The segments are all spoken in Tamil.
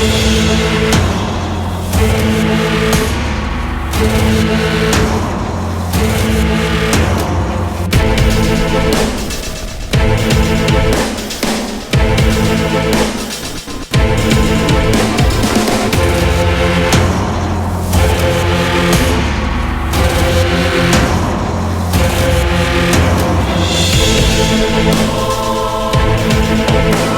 We'll be right.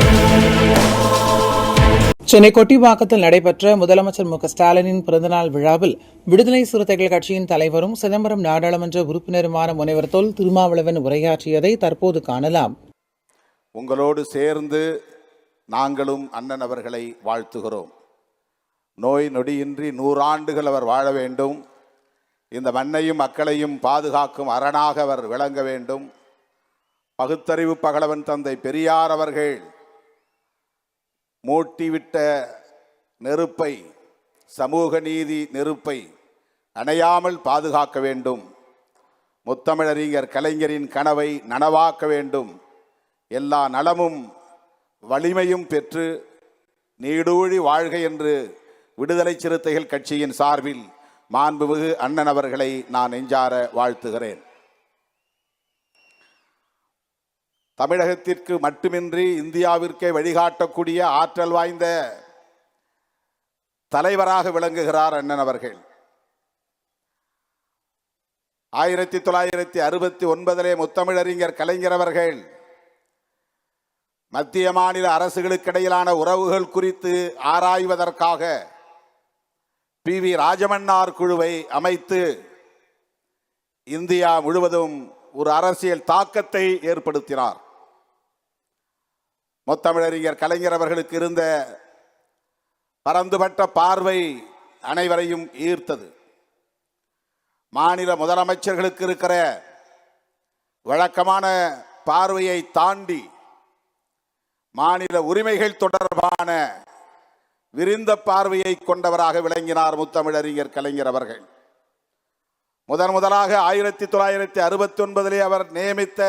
சென்னை கொட்டிவாக்கத்தில் நடைபெற்ற முதலமைச்சர் மு ஸ்டாலினின் பிறந்தநாள் விழாவில் விடுதலை சிறுத்தைகள் கட்சியின் தலைவரும் சிதம்பரம் நாடாளுமன்ற உறுப்பினருமான முனைவர் தொல் திருமாவளவன் உரையாற்றியதை தற்போது காணலாம். உங்களோடு சேர்ந்து நாங்களும் அண்ணன் அவர்களை வாழ்த்துகிறோம். நோய் நொடியின்றி நூறாண்டுகள் அவர் வாழ வேண்டும். இந்த மண்ணையும் மக்களையும் பாதுகாக்கும் அரணாக அவர் விளங்க வேண்டும். பகுத்தறிவு பகலவன் தந்தை பெரியார் அவர்கள் மூட்டிவிட்ட நெருப்பை சமூக நீதி நெருப்பை அணையாமல் பாதுகாக்க வேண்டும். முத்தமிழறிஞர் கலைஞரின் கனவை நனவாக்க வேண்டும். எல்லா நலமும் வலிமையும் பெற்று நீடூழி வாழ்க என்று விடுதலை சிறுத்தைகள் கட்சியின் சார்பில் மாண்புமிகு அண்ணன் அவர்களை நான் நெஞ்சார வாழ்த்துகிறேன். தமிழகத்திற்கு மட்டுமின்றி இந்தியாவிற்கே வழிகாட்டக்கூடிய ஆற்றல் வாய்ந்த தலைவராக விளங்குகிறார் அண்ணன் அவர்கள். ஆயிரத்தி தொள்ளாயிரத்தி அறுபத்தி ஒன்பதிலே முத்தமிழறிஞர் கலைஞர் அவர்கள் மத்திய மாநில அரசுகளுக்கிடையிலான உறவுகள் குறித்து ஆராய்வதற்காக பி வி ராஜமன்னார் குழுவை அமைத்து இந்தியா முழுவதும் ஒரு அரசியல் தாக்கத்தை ஏற்படுத்தினார். முத்தமிழறிஞர் கலைஞர் அவர்களுக்கு இருந்த பரந்துபட்ட பார்வை அனைவரையும் ஈர்த்தது. மாநில முதலமைச்சர்களுக்கு இருக்கிற வழக்கமான பார்வையை தாண்டி மாநில உரிமைகள் தொடர்பான விரிந்த பார்வையை கொண்டவராக விளங்கினார் முத்தமிழறிஞர் கலைஞர் அவர்கள். முதன் முதலாக ஆயிரத்தி தொள்ளாயிரத்தி அறுபத்தி ஒன்பதிலே அவர் நியமித்த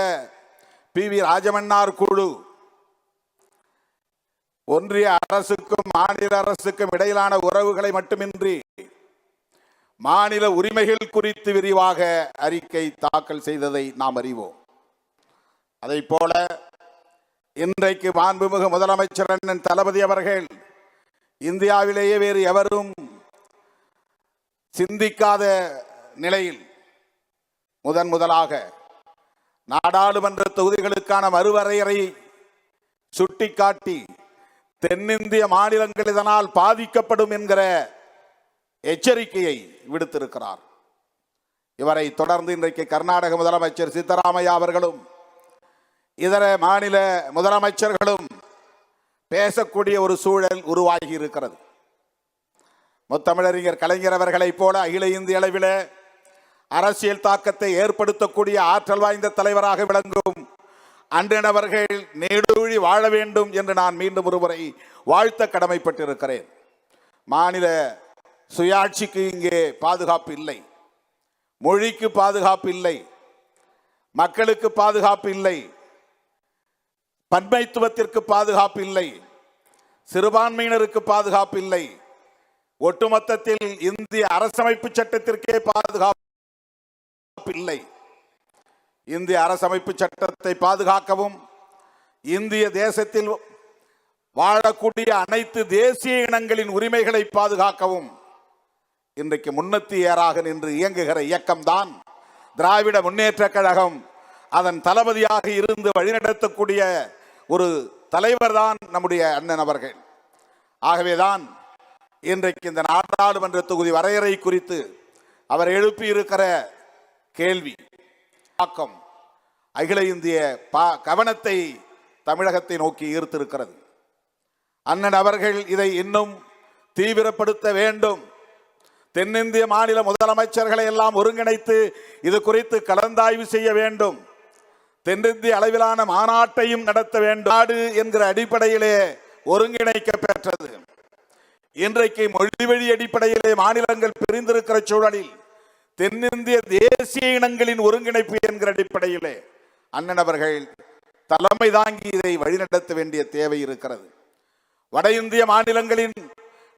பி வி ராஜமன்னார் குழு ஒன்றிய அரசுக்கும் மாநில அரசுக்கும் இடையிலான உறவுகளை மட்டுமின்றி மாநில உரிமைகள் குறித்து விரிவாக அறிக்கை தாக்கல் செய்ததை நாம் அறிவோம். அதை போல இன்றைக்கு மாண்புமிகு முதலமைச்சர் அண்ணன் தளபதி அவர்கள் இந்தியாவிலேயே வேறு எவரும் சிந்திக்காத நிலையில் முதன் முதலாக நாடாளுமன்ற தொகுதிகளுக்கான மறுவரையறை சுட்டிக்காட்டி தென்னிந்திய மாநிலங்கள் இதனால் பாதிக்கப்படும் என்கிற எச்சரிக்கையை விடுத்திருக்கிறார். இவரை தொடர்ந்து இன்றைக்கு கர்நாடக முதலமைச்சர் சித்தராமையா அவர்களும் இதர மாநில முதலமைச்சர்களும் பேசக்கூடிய ஒரு சூழல் உருவாகி இருக்கிறது. முத்தமிழறிஞர் கலைஞர் அவர்களைப் போல அகில இந்திய அளவில் அரசியல் தாக்கத்தை ஏற்படுத்தக்கூடிய ஆற்றல் வாய்ந்த தலைவராக விளங்கும் அன்றன் அவர்கள் நெடுழி வாழ வேண்டும் என்று நான் மீண்டும் ஒருமுறை வாழ்த்த கடமைப்பட்டிருக்கிறேன். மாநில சுயாட்சிக்கு இங்கே பாதுகாப்பு இல்லை. மொழிக்கு பாதுகாப்பு இல்லை. மக்களுக்கு பாதுகாப்பு இல்லை. பன்மைத்துவத்திற்கு பாதுகாப்பு இல்லை. சிறுபான்மையினருக்கு பாதுகாப்பு இல்லை. ஒட்டுமொத்தத்தில் இந்திய அரசமைப்பு சட்டத்திற்கே பாதுகாப்பு இல்லை. இந்திய அரசமைப்பு சட்டத்தை பாதுகாக்கவும் இந்திய தேசத்தில் வாழக்கூடிய அனைத்து தேசிய இனங்களின் உரிமைகளை பாதுகாக்கவும் இன்றைக்கு முன்னத்தி ஏறாக நின்று இயங்குகிற இயக்கம்தான் திராவிட முன்னேற்ற கழகம். அதன் தளபதியாக இருந்து வழிநடத்தக்கூடிய ஒரு தலைவர் தான் நம்முடைய அண்ணன் அவர்கள். ஆகவேதான் இன்றைக்கு இந்த நாடாளுமன்ற தொகுதி வரையறை குறித்து அவர் எழுப்பி இருக்கிற கேள்வி. ஆக்கம் அகில இந்திய பா- கவனத்தை தமிழகத்தை நோக்கி ஈர்த்திருக்கிறது. அண்ணன் அவர்கள் இதை இன்னும் தீவிரப்படுத்த வேண்டும். தென்னிந்திய மாநில முதலமைச்சர்களை எல்லாம் ஒருங்கிணைத்து இது குறித்து கலந்தாய்வு செய்ய வேண்டும். தென்னிந்திய அளவிலான மாநாட்டையும் நடத்த வேண்டும். நாடு என்கிற அடிப்படையிலே ஒருங்கிணைக்க பெற்றது. இன்றைக்கு மொழி வழி அடிப்படையிலே மாநிலங்கள் பிரிந்திருக்கிற சூழலில் தென்னிந்திய தேசிய இனங்களின் ஒருங்கிணைப்பு என்கிற அடிப்படையிலே அண்ணன் அவர்கள் தலைமை தாங்கி இதை வழிநடத்த வேண்டிய தேவை இருக்கிறது. வட இந்திய மாநிலங்களின்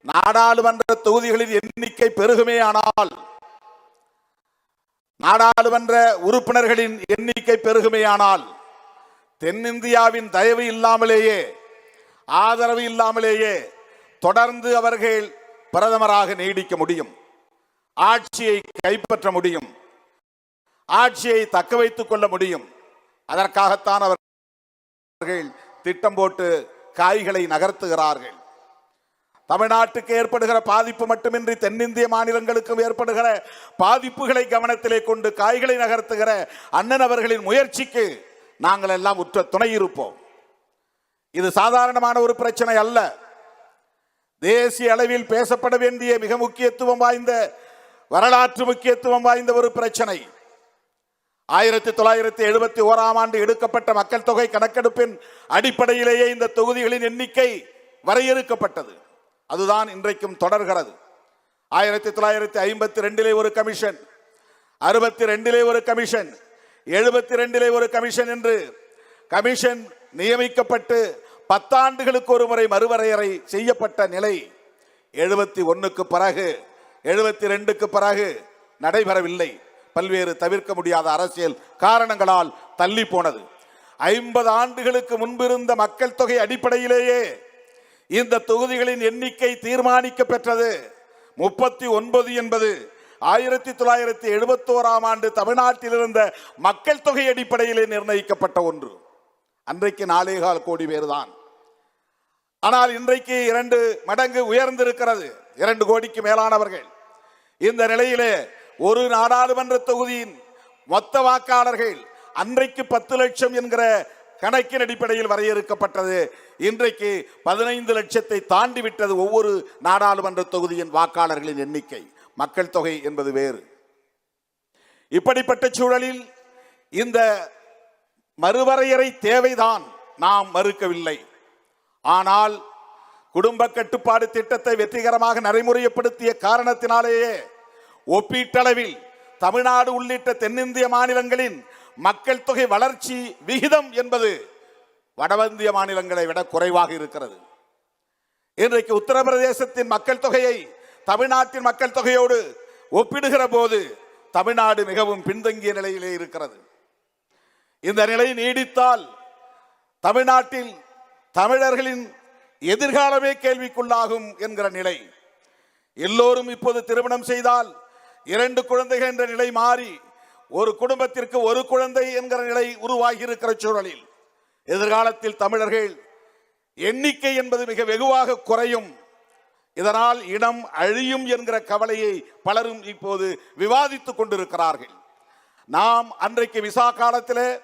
நாடாளுமன்ற தொகுதிகளின் எண்ணிக்கை பெருகுமே ஆனால் நாடாளுமன்ற உறுப்பினர்களின் எண்ணிக்கை பெருகுமேயானால் தென்னிந்தியாவின் தயவு இல்லாமலேயே ஆதரவு இல்லாமலேயே தொடர்ந்து அவர்கள் பிரதமராக நீடிக்க முடியும். ஆட்சியை கைப்பற்ற முடியும். ஆட்சியை தக்க வைத்துக் கொள்ள முடியும். அதற்காகத்தான் அவர்கள் திட்டம் போட்டு காய்களை நகர்த்துகிறார்கள். தமிழ்நாட்டுக்கு ஏற்படுகிற பாதிப்பு மட்டுமின்றி தென்னிந்திய மாநிலங்களுக்கும் ஏற்படுகிற பாதிப்புகளை கவனத்திலே கொண்டு காய்களை நகர்த்துகிற அண்ணன் அவர்களின் முயற்சிக்கு நாங்கள் எல்லாம் உற்ற துணை இருப்போம். இது சாதாரணமான ஒரு பிரச்சனை அல்ல. தேசிய அளவில் பேசப்பட வேண்டிய மிக முக்கியத்துவம் வாய்ந்த வரலாற்று முக்கியத்துவம் வாய்ந்த ஒரு பிரச்சனை. ஆயிரத்தி தொள்ளாயிரத்தி எழுபத்தி ஓராம் ஆண்டு எடுக்கப்பட்ட மக்கள் தொகை கணக்கெடுப்பின் அடிப்படையிலேயே இந்த தொகுதிகளின் எண்ணிக்கை வரையறுக்கப்பட்டது. அதுதான் இன்றைக்கும் தொடர்கிறது. ஆயிரத்தி தொள்ளாயிரத்தி ஐம்பத்தி ரெண்டிலே ஒரு கமிஷன் அறுபத்தி ரெண்டிலே ஒரு கமிஷன் எழுபத்தி ரெண்டிலே ஒரு கமிஷன் என்று கமிஷன் நியமிக்கப்பட்டு பத்தாண்டுகளுக்கு ஒரு முறை மறுவரையறை செய்யப்பட்ட நிலை எழுபத்தி ஒன்றுக்கு பிறகு எழுபத்தி ரெண்டுக்கு பிறகு நடைபெறவில்லை. பல்வேறு தவிர்க்க முடியாத அரசியல் காரணங்களால் தள்ளி போனது. ஐம்பது ஆண்டுகளுக்கு முன்பிருந்த மக்கள் தொகை அடிப்படையிலேயே இந்த தொகுதிகளின் எண்ணிக்கை தீர்மானிக்க பெற்றது. முப்பத்தி ஒன்பது என்பது ஆயிரத்தி தொள்ளாயிரத்தி எழுபத்தோராம் ஆண்டு தமிழ்நாட்டில் இருந்த மக்கள் தொகை அடிப்படையிலே நிர்ணயிக்கப்பட்ட ஒன்று. அன்றைக்கு நாலேகால் கோடி பேர் தான் ஆனால் இன்றைக்கு இரண்டு மடங்கு உயர்ந்திருக்கிறது. இரண்டு கோடிக்கு மேலானவர்கள். இந்த நிலையிலே ஒரு நாடாளுமன்ற தொகுதியின் மொத்த வாக்காளர்கள் அன்றைக்கு பத்து லட்சம் என்கிற கணக்கின் அடிப்படையில் வரையறுக்கப்பட்டது. இன்றைக்கு பதினைந்து லட்சத்தை தாண்டி விட்டது ஒவ்வொரு நாடாளுமன்ற தொகுதியின் வாக்காளர்களின் எண்ணிக்கை. மக்கள் தொகை என்பது வேறு. இப்படிப்பட்ட சூழலில் இந்த மறுவரையறை தேவைதான். நாம் மறுக்கவில்லை. ஆனால் குடும்ப கட்டுப்பாடு திட்டத்தை வெற்றிகரமாக நடைமுறைப்படுத்திய காரணத்தினாலேயே ஒப்பீட்டளவில் தமிழ்நாடு உள்ளிட்ட தென்னிந்திய மாநிலங்களின் மக்கள் தொகை வளர்ச்சி விகிதம் என்பது வடவந்திய மாநிலங்களை விட குறைவாக இருக்கிறது. இன்றைக்கு உத்தரப்பிரதேசத்தின் மக்கள் தொகையை தமிழ்நாட்டின் மக்கள் தொகையோடு ஒப்பிடுகிற போது தமிழ்நாடு மிகவும் பின்தங்கிய நிலையிலே இருக்கிறது. இந்த நிலை நீடித்தால் தமிழ்நாட்டில் தமிழர்களின் எதிர்காலமே கேள்விக்குள்ளாகும் என்கிற நிலை. எல்லோரும் இப்போது திருமணம் செய்தால் இரண்டு குழந்தைகள் என்ற நிலை மாறி ஒரு குடும்பத்திற்கு ஒரு குழந்தை என்கிற நிலை உருவாகி இருக்கிற சூழலில் எதிர்காலத்தில் தமிழர்கள் எண்ணிக்கை என்பது மிக வெகுவாக குறையும். இதனால் இனம் அழியும் என்கிற கவலையை பலரும் இப்போது விவாதித்துக் கொண்டிருக்கிறார்கள். நாம் அன்றைக்கு விசா காலத்திலே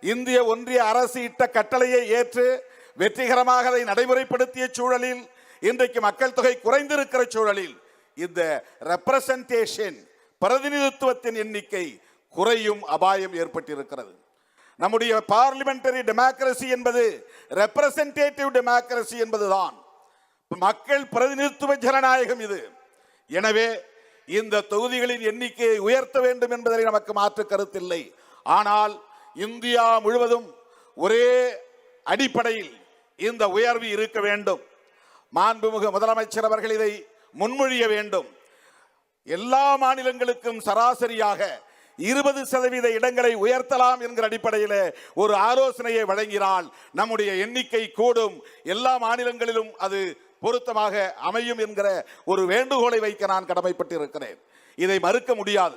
இந்திய ஒன்றிய அரசு இட்ட கட்டளையை ஏற்று வெற்றிகரமாக அதை நடைமுறைப்படுத்திய சூழலில் இன்றைக்கு மக்கள் தொகை குறைந்திருக்கிற சூழலில் இந்த ரெப்ரசன்டேஷன் பிரதிநிதித்துவத்தின் எண்ணிக்கை குறையும் அபாயம் ஏற்பட்டிருக்கிறது. நம்முடைய பார்லிமெண்டரி டெமோக்ரஸி என்பது ரெப்ரசன்டேட்டிவ் டெமோக்ரஸி என்பதுதான். மக்கள் பிரதிநிதித்துவ ஜனநாயகம் இது. எனவே இந்த தொகுதிகளின் எண்ணிக்கையை உயர்த்த வேண்டும் என்பதை நமக்கு மாற்று கருத்தில்லை. ஆனால் இந்தியா முழுவதும் ஒரே அடிப்படையில் இந்த உயர்வு இருக்க வேண்டும். மாண்புமிகு முதலமைச்சர் அவர்கள் இதை முன்மொழிய வேண்டும். எல்லா மாநிலங்களுக்கும் சராசரியாக இருபது சதவீத இடங்களை உயர்த்தலாம் என்கிற அடிப்படையில் ஒரு ஆலோசனையை வழங்கினால் நம்முடைய எண்ணிக்கை கூடும். எல்லா மாநிலங்களிலும் அது பொருத்தமாக அமையும் என்கிற ஒரு வேண்டுகோளை வைக்க நான் கடமைப்பட்டிருக்கிறேன். இதை மறுக்க முடியாது.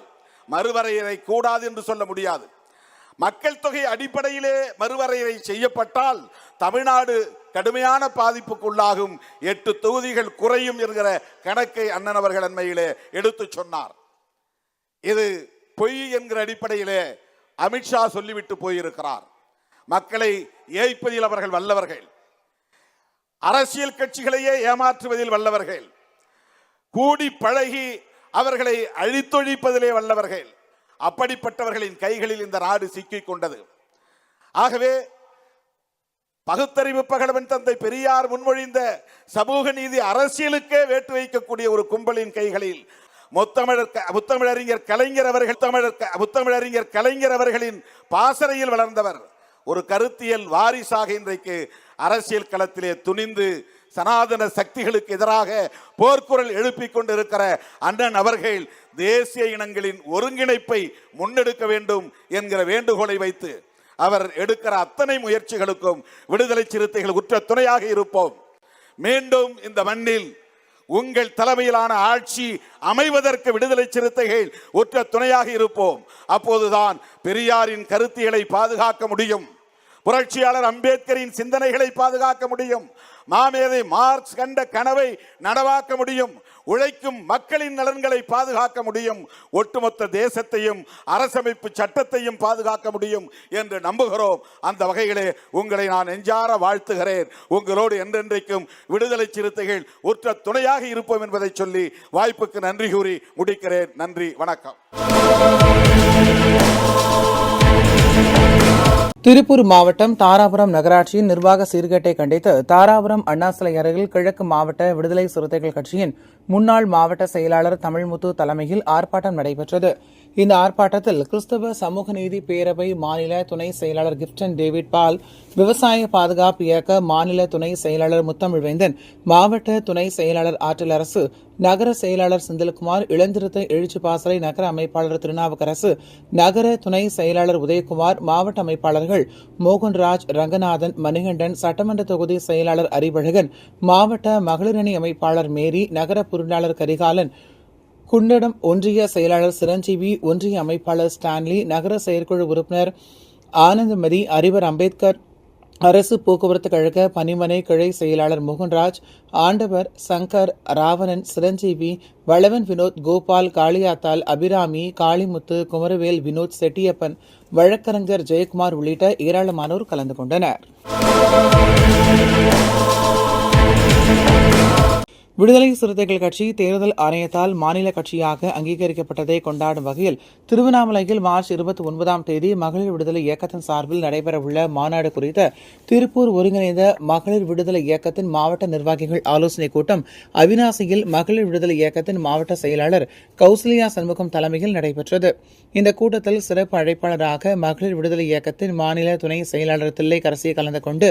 மறுவரையறை கூடாது என்று சொல்ல முடியாது. மக்கள் தொகை அடிப்படையிலே மறுவரையறை செய்யப்பட்டால் தமிழ்நாடு கடுமையான பாதிப்புக்குள்ளாகும். எட்டு தொகுதிகள் குறையும் என்கிற கணக்கை அண்ணன் அவர்கள் அண்மையிலே எடுத்து சொன்னார். இது பொய் என்கிற அடிப்படையிலே அமித்ஷா சொல்லிவிட்டு போயிருக்கிறார். மக்களை ஏய்ப்பதில் அவர்கள் வல்லவர்கள். அரசியல் கட்சிகளையே ஏமாற்றுவதில் வல்லவர்கள். கூடி பழகி அவர்களை அழித்தொழிப்பதிலே வல்லவர்கள். அப்படிப்பட்டவர்களின் கைகளில் இந்த நாடு சிக்கிக் கொண்டது. ஆகவே பகுத்தறிவு பகலவன் தந்தை பெரியார் முன்மொழிந்த சமூக நீதி அரசியலுக்கே வேட்டு வைக்கக்கூடிய ஒரு கும்பலின் கைகளில் முத்தமிழர் முத்தமிழறிஞர் கலைஞர் அவர்கள் தமிழர் முத்தமிழறிஞர் கலைஞர் அவர்களின் பாசறையில் வளர்ந்தவர். ஒரு கருத்தியல் வாரிசாக இன்றைக்கு அரசியல் களத்திலே துணிந்து சனாதன சக்திகளுக்கு எதிராக போர்க்குரல் எழுப்பிக் கொண்டிருக்கிற அண்ணன் அவர்கள் தேசிய இனங்களின் ஒருங்கிணைப்பை முன்னெடுக்க வேண்டும் என்கிற வேண்டுகோளை வைத்து அவர் எடுக்கிற அத்தனை முயற்சிகளுக்கும் விடுதலை சிறுத்தைகள் உற்ற துணையாக இருப்போம். மீண்டும் இந்த மண்ணில் உங்கள் தலைமையிலான ஆட்சி அமைவதற்கு விடுதலை சிறுத்தைகள் உற்ற துணையாக இருப்போம். அப்போதுதான் பெரியாரின் கருத்திகளை பாதுகாக்க முடியும். புரட்சியாளர் அம்பேத்கரின் சிந்தனைகளை பாதுகாக்க முடியும். மாமேதை மார்க்ஸ் கண்ட கனவை நனவாக்க முடியும். உழைக்கும் மக்களின் நலன்களை பாதுகாக்க முடியும். ஒட்டுமொத்த தேசத்தையும் அரசமைப்பு சட்டத்தையும் பாதுகாக்க முடியும் என்று நம்புகிறோம். அந்த வகையிலே உங்களை நான் நெஞ்சார வாழ்த்துகிறேன். உங்களோடு என்றென்றைக்கும் விடுதலை சிறுத்தைகள் உற்ற துணையாக இருப்போம் என்பதை சொல்லி வாய்ப்புக்கு நன்றி கூறி முடிக்கிறேன். நன்றி வணக்கம். திருப்பூர் மாவட்டம் தாராபுரம் நகராட்சியின் நிர்வாக சீர்கேட்டை கண்டித்து தாராபுரம் அண்ணா சிலை அருகில் கிழக்கு மாவட்ட விடுதலை சிறுத்தைகள் கட்சியின் முன்னாள் மாவட்ட செயலாளர் தமிழ்முத்து தலைமையில் ஆர்ப்பாட்டம் நடைபெற்றது. இந்த ஆர்ப்பாட்டத்தில் கிறிஸ்தவ சமூக நீதி பேரவை மாநில துணை செயலாளர் கிப்டன் டேவிட் பால் விவசாய பாதுகாப்பு இயக்க மாநில துணை செயலாளர் முத்தமிழ்வேந்தன் மாவட்ட துணை செயலாளர் ஆற்றல் அரசு நகர செயலாளர் செந்தில்குமார் இளந்திருத்த எழுச்சி பாசறை நகர அமைப்பாளர் திருநாவுக்கரசு நகர துணை செயலாளர் உதயகுமார் மாவட்ட அமைப்பாளர்கள் மோகன்ராஜ் ரங்கநாதன் மணிகண்டன் சட்டமன்ற தொகுதி செயலாளர் அறிவழகன் மாவட்ட மகளிரணி அமைப்பாளர் மேரி நகர பொருளாளர் கரிகாலன் குண்டடம் ஒன்றிய செயலாளர் சிரஞ்சீவி ஒன்றிய அமைப்பாளர் ஸ்டான்லி நகர செயற்குழு உறுப்பினர் ஆனந்தமதி அறிவர் அம்பேத்கர் அரசு போக்குவரத்து கழக பணிமனை கிளை செயலாளர் மோகன்ராஜ் ஆண்டவர் சங்கர் ராவணன் சிரஞ்சீவி வளவன் வினோத் கோபால் காளியாத்தாள் அபிராமி காளிமுத்து குமரவேல் வினோத் செட்டியப்பன் வழக்கறிஞர் ஜெயக்குமார் உள்ளிட்ட ஏராளமானோர் கலந்து கொண்டனர். விடுதலை சிறுத்தைகள் கட்சி தேர்தல் ஆணையத்தால் மாநில கட்சியாக அங்கீகரிக்கப்பட்டதை கொண்டாடும் வகையில் திருவண்ணாமலையில் மார்ச் இருபத்தி ஒன்பதாம் தேதி மகளிர் விடுதலை இயக்கத்தின் சார்பில் நடைபெறவுள்ள மாநாடு குறித்த திருப்பூர் ஒருங்கிணைந்த மகளிர் விடுதலை இயக்கத்தின் மாவட்ட நிர்வாகிகள் ஆலோசனைக் கூட்டம் அவினாசியில் மகளிர் விடுதலை இயக்கத்தின் மாவட்ட செயலாளர் கௌசல்யா சண்முகம் தலைமையில் நடைபெற்றது. இந்த கூட்டத்தில் சிறப்பு அழைப்பாளராக மகளிர் விடுதலை இயக்கத்தின் மாநில துணை செயலாளர் தில்லை கரசி கலந்து கொண்டு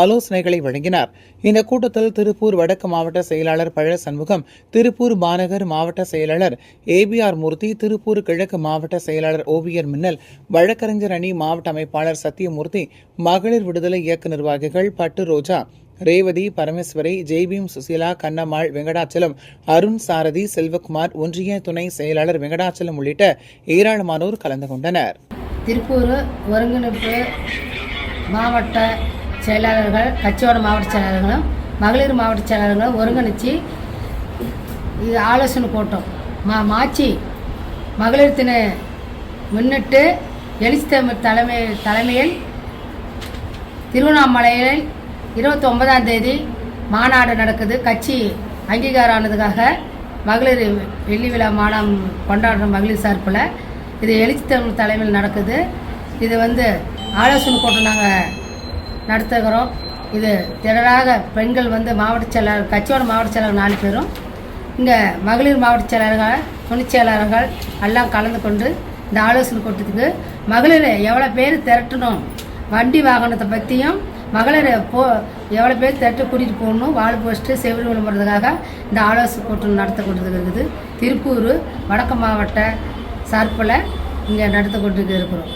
ஆலோசனைகளை வழங்கினார். இந்த கூட்டத்தில் திருப்பூர் வடக்கு மாவட்ட செயலாளர் பழ சண்முகம் திருப்பூர் மாநகர் மாவட்ட செயலாளர் ஏபிஆர் மூர்த்தி திருப்பூர் கிழக்கு மாவட்ட செயலாளர் ஓவியர் மின்னல் வழக்கறிஞர் அணி மாவட்ட அமைப்பாளர் சத்தியமூர்த்தி மகளிர் விடுதலை இயக்க நிர்வாகிகள் பட்டு ரோஜா ரேவதி பரமேஸ்வரி ஜெய்பீம் சுசீலா கண்ணம்மாள் வெங்கடாச்சலம் அருண் சாரதி செல்வகுமார் ஒன்றிய துணை செயலாளர் வெங்கடாச்சலம் உள்ளிட்ட ஏராளமானோர் கலந்து கொண்டனர். திருப்பூர் ஒருங்கிணைப்பு மாவட்ட செயலாளர்கள் கச்சோட மாவட்ட செயலாளர்களும் மகளிர் மாவட்ட செயலாளர்களை ஒருங்கிணைச்சு இது ஆலோசனை கூட்டம் மா மாச்சி மகளிர் தின முன்னிட்டு எலிஸ்தமிழ் தலைமை தலைமையில் திருவண்ணாமலையில் இருபத்தி ஒன்பதாம் தேதி மாநாடு நடக்குது. கட்சி அங்கீகாரம் ஆனதுக்காக மகளிர் வெள்ளி விழா மாநாடு கொண்டாடுற மகளிர் சார்பில் இது எழுச்சி தமிழ் தலைமையில் நடக்குது. இது வந்து ஆலோசனை கூட்டம் நாங்கள் நடத்துகிறோம். இது திரளாக பெண்கள் வந்து மாவட்ட செயலாளர் கட்சியோட மாவட்ட செயலாளர் நாலு பேரும். இங்கே மகளிர் மாவட்ட செயலாளர்கள் துணைச் செயலாளர்கள் எல்லாம் கலந்து கொண்டு இந்த ஆலோசனை கூட்டத்துக்கு மகளிர் எவ்வளோ பேர் திரட்டணும் வண்டி வாகனத்தை பற்றியும் மகளிர் போ எவ்வளோ பேர் திரட்டு கூட்டிகிட்டு போகணும் வாழ் போஸ்ட்டு செவிலி விளம்புறதுக்காக இந்த ஆலோசனை கூட்டம் நடத்த கொண்டு இருக்குது திருப்பூர் வடக்கு மாவட்ட சார்பில் இங்கே நடத்த கொண்டு இருக்கிறோம்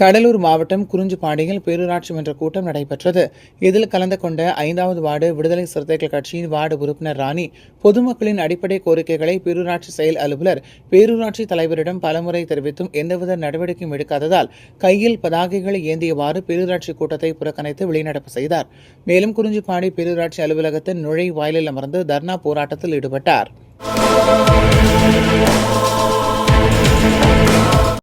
கடலூர் மாவட்டம் குறிஞ்சிப்பாடியில் பேரூராட்சி மன்ற கூட்டம் நடைபெற்றது. இதில் கலந்து கொண்ட ஐந்தாவது வார்டு விடுதலை சிறுத்தைகள் கட்சியின் வார்டு உறுப்பினர் ராணி பொதுமக்களின் அடிப்படை கோரிக்கைகளை பேரூராட்சி செயல் அலுவலர் பேரூராட்சி தலைவரிடம் பலமுறை தெரிவித்தும் எந்தவித நடவடிக்கையும் எடுக்காததால் கையில் பதாகைகளை ஏந்தியவாறு பேரூராட்சி கூட்டத்தை புறக்கணித்து வெளிநடப்பு செய்தார். மேலும் குறிஞ்சிப்பாடி பேரூராட்சி அலுவலகத்தின் நுழைவாயிலில் அமர்ந்து தர்ணா போராட்டத்தில் ஈடுபட்டார்.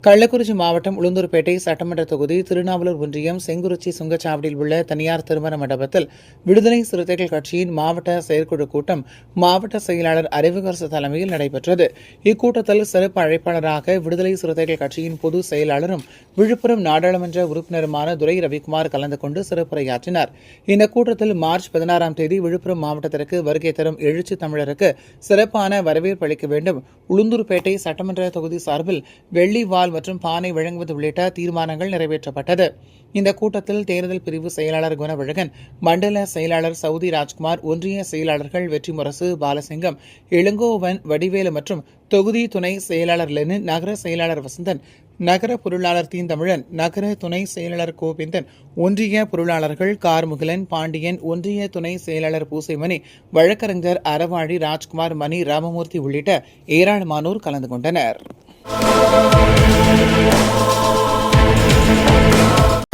கள்ளக்குறிச்சி மாவட்டம் உளுந்தூர்பேட்டை சட்டமன்ற தொகுதி திருநாவலூர் ஒன்றியம் செங்குறிச்சி சுங்கச்சாவடியில் உள்ள தனியார் திருமண மண்டபத்தில் விடுதலை சிறுத்தைகள் கட்சியின் மாவட்ட செயற்குழு கூட்டம் மாவட்ட செயலாளர் அறிவுகரசு தலைமையில் நடைபெற்றது. இக்கூட்டத்தில் சிறப்பு அழைப்பாளராக விடுதலை சிறுத்தைகள் கட்சியின் பொது செயலாளரும் விழுப்புரம் நாடாளுமன்ற உறுப்பினருமான துரை ரவிக்குமார் கலந்து கொண்டு சிறப்புரையாற்றினார். இந்த கூட்டத்தில் மார்ச் பதினாறாம் தேதி விழுப்புரம் மாவட்டத்திற்கு வருகை தரும் எழுச்சி தமிழருக்கு சிறப்பான வரவேற்பு அளிக்க வேண்டும். உளுந்தூர்பேட்டை சட்டமன்ற தொகுதி சார்பில் வெள்ளி வால் மற்றும் பானை வழங்குவது உள்ளிட்ட தீர்மானங்கள் நிறைவேற்றப்பட்டது. இந்த கூட்டத்தில் தேர்தல் பிரிவு செயலாளர் குணவழகன் மண்டல செயலாளர் சவுதி ராஜ்குமார் ஒன்றிய செயலாளர்கள் வெற்றிமுரசு பாலசிங்கம் இளங்கோவன் வடிவேலு மற்றும் தொகுதி துணை செயலாளர் லெனின் நகர செயலாளர் வசந்தன் நகர பொருளாளர் தீந்தமிழன் நகர துணை செயலாளர் கோவிந்தன் ஒன்றிய பொருளாளர்கள் கார்முகிலன் பாண்டியன் ஒன்றிய துணை செயலாளர் பூசைமணி வழக்கறிஞர் அறவாழி ராஜ்குமார் மணி ராமமூர்த்தி உள்ளிட்ட ஏராளமானோர் கலந்து கொண்டனர்.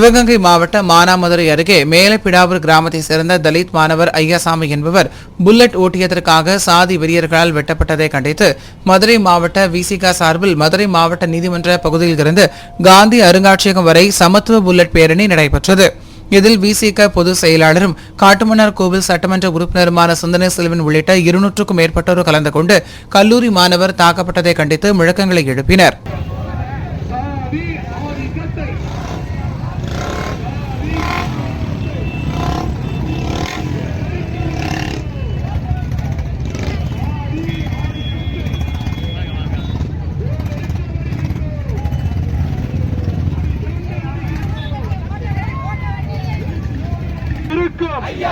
சிவகங்கை மாவட்ட மானாமதுரை அருகே மேலப்பிடாவூர் கிராமத்தை சேர்ந்த தலித் மாணவர் ஐயாசாமி என்பவர் புல்லட் ஓட்டியதற்காக சாதி வெறியர்களால் வெட்டப்பட்டதை கண்டித்து மதுரை மாவட்ட விசிகா சார்பில் மதுரை மாவட்ட நீதிமன்ற பகுதியில் இருந்து காந்தி அருங்காட்சியகம் வரை சமத்துவ புல்லட் பேரணி நடைபெற்றது. இதில் விசிக பொதுச் செயலாளரும் காட்டுமன்னார் கோவில் சட்டமன்ற உறுப்பினருமான சுந்தன செல்வன் உள்ளிட்ட இருநூற்றுக்கும் மேற்பட்டோர் கலந்து கொண்டு கல்லூரி மாணவர் தாக்கப்பட்டதை கண்டித்து முழக்கங்களை எழுப்பினர்.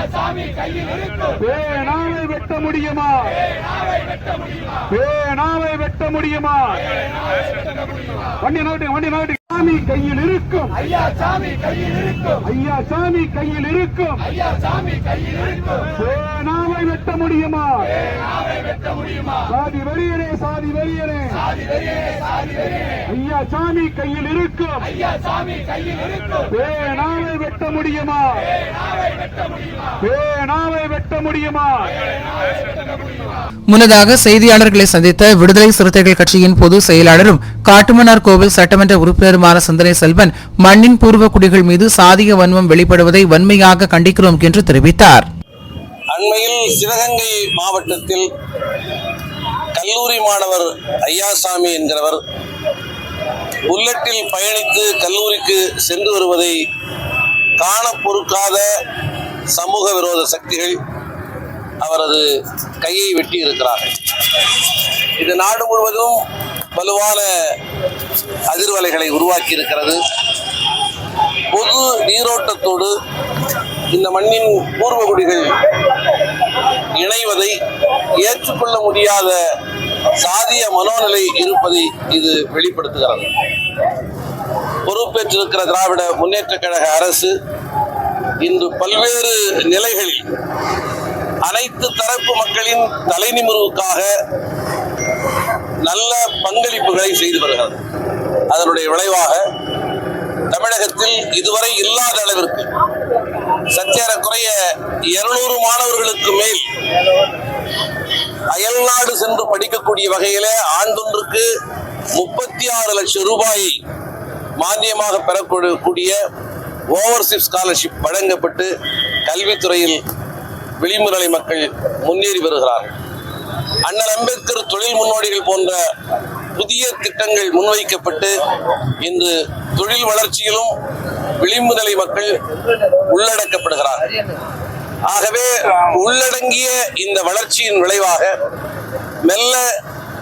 இருக்கும். பேனாவை வெட்ட முடியுமா? பேனாவை வெட்ட முடியுமா? வண்டி நோட்டு வண்டி நோட்டு சாமி கையில் இருக்கும். ஐயா சாமி கையில் இருக்கும். ஐயா சாமி கையில் இருக்கும். ஐயா சாமி கையில் இருக்கும். பேனாவை வெட்ட முடியுமா? சாதி வெறியனே சாதி வெறியனே. ஐயா சாமி கையில் இருக்கும். ஐயா சாமி கையில் இருக்கும். பேனாவை வெட்ட முடியுமா? பேனாவை வெட்ட முடியுமா? முன்னதாக செய்தியாளர்களை சந்தித்த விடுதலை சிறுத்தைகள் கட்சியின் பொதுச் செயலாளரும் காட்டுமன்னார் கோவில் சட்டமன்ற உறுப்பினருமான சிந்தனை செல்வன் மண்ணின் பூர்வ குடிகள் மீது சாதிய வன்மம் வெளிப்படுவதை வன்மையாக கண்டிக்கிறோம் என்று தெரிவித்தார். அண்மையில் சிவகங்கை மாவட்டத்தில் கல்லூரி மாணவர் ஐயாசாமி என்கிறவர் புல்லட்டில் பயணித்து கல்லூரிக்கு சென்று வருவதை காண பொறுக்காத சமூக விரோத சக்திகள் அவரது கையை வெட்டி இருக்கிறார்கள். இது நாடு முழுவதும் வலுவான அதிர்வலைகளை உருவாக்கி இருக்கிறது பொது நீரோட்டத்தோடு இந்த மண்ணின் பூர்வகுடிகள் இணைவதை ஏற்றுக்கொள்ள முடியாத சாதிய மனோநிலை இருப்பதை இது வெளிப்படுத்துகிறது. பொறுப்பேற்றிருக்கிற திராவிட முன்னேற்ற கழக அரசு இன்று பல்வேறு நிலைகளில் அனைத்து தரப்பு மக்களின் தலைநிமிர்வுக்காக நல்ல பங்களிப்புகளை செய்து வருகிறது. அதனுடைய விளைவாக தமிழகத்தில் இதுவரை இல்லாத அளவிற்கு சற்றேறக்குறைய இருநூறு மாணவர்களுக்கு மேல் அயல்நாடு சென்று படிக்கக்கூடிய வகையில ஆண்டொன்றுக்கு முப்பத்தி ஆறு லட்சம் ரூபாயை மானியமாக பெறக்கூடிய ஓவர்சீப் ஸ்காலர்ஷிப் வழங்கப்பட்டு கல்வித்துறையில் விளிம்புநிலை மக்கள் முன்னேறி வருகிறார்கள். அண்ணல் அம்பேத்கர் தொழில் முன்னோடிகள் போன்ற புதிய திட்டங்கள் முன்வைக்கப்பட்டு இன்று தொழில் வளர்ச்சியிலும் விளிம்புநிலை மக்கள் உள்ளடக்கப்படுகிறார் ஆகவே உள்ளடங்கிய இந்த வளர்ச்சியின் விளைவாக மெல்ல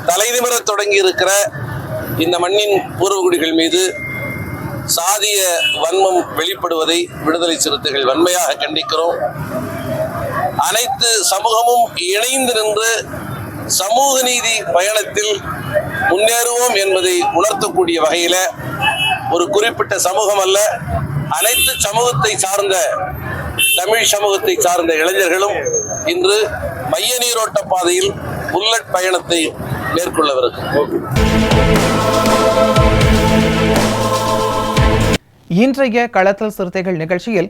தலைநிமிர தொடங்கி இருக்கிற இந்த மண்ணின் பூர்வகுடிகள் மீது சாதிய வன்மம் வெளிப்படுவதை விடுதலை சிறுத்தைகள் வன்மையாக கண்டிக்கிறோம். அனைத்து சமூகமும் இணைந்து நின்று சமூக நீதி பயணத்தில் முன்னேறுவோம் என்பதை உணர்த்தக்கூடிய வகையில ஒரு குறிப்பிட்ட சமூகம் அல்ல அனைத்து சமூகத்தை சார்ந்த தமிழ் சமூகத்தை சார்ந்த இளைஞர்களும் இன்று மைய நீரோட்ட பாதையில் புல்லட் பயணத்தை மேற்கொள்ளவிருக்கும் இன்றைய களத்தல் சிறுத்தைகள் நிகழ்ச்சியில்